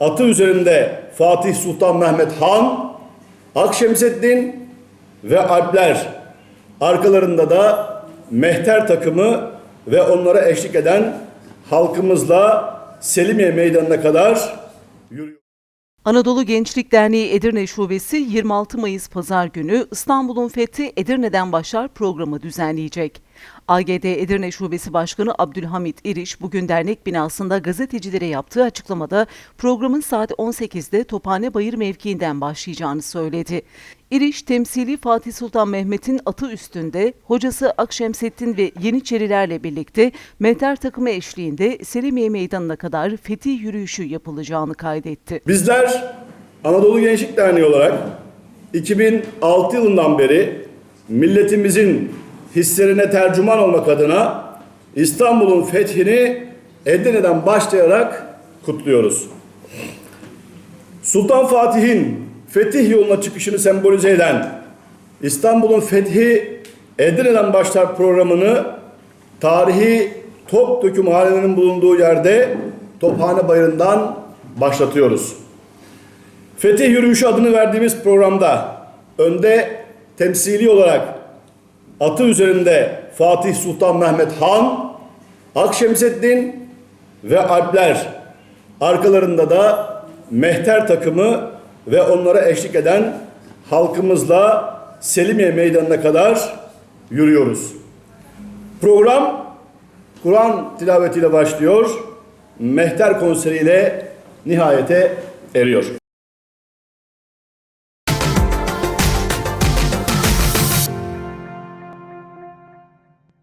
atı üzerinde Fatih Sultan Mehmet Han, Akşemseddin ve Alpler. Arkalarında da mehter takımı ve onlara eşlik eden halkımızla Selimiye Meydanı'na kadar yürüyor. Anadolu Gençlik Derneği Edirne Şubesi 26 Mayıs Pazar günü İstanbul'un Fethi Edirne'den başlar programı düzenleyecek. AGD Edirne Şubesi Başkanı Abdülhamit İriş bugün dernek binasında gazetecilere yaptığı açıklamada programın saat 18'de Tophane Bayır mevkiinden başlayacağını söyledi. İriş, temsili Fatih Sultan Mehmet'in atı üstünde hocası Akşemseddin ve Yeniçerilerle birlikte mehter takımı eşliğinde Selimiye Meydanı'na kadar fetih yürüyüşü yapılacağını kaydetti. Bizler Anadolu Gençlik Derneği olarak 2006 yılından beri milletimizin hislerine tercüman olmak adına İstanbul'un fethini Edirne'den başlayarak kutluyoruz. Sultan Fatih'in fetih yoluna çıkışını sembolize eden İstanbul'un fethi Edirne'den başlar programını tarihi Topdökü mahallenin bulunduğu yerde Tophane Bayırı'ndan başlatıyoruz. Fetih Yürüyüşü adını verdiğimiz programda önde temsili olarak atı üzerinde Fatih Sultan Mehmet Han, Akşemseddin ve Alpler. Arkalarında da mehter takımı ve onlara eşlik eden halkımızla Selimiye Meydanı'na kadar yürüyoruz. Program Kur'an tilavetiyle başlıyor, mehter konseriyle nihayete eriyor.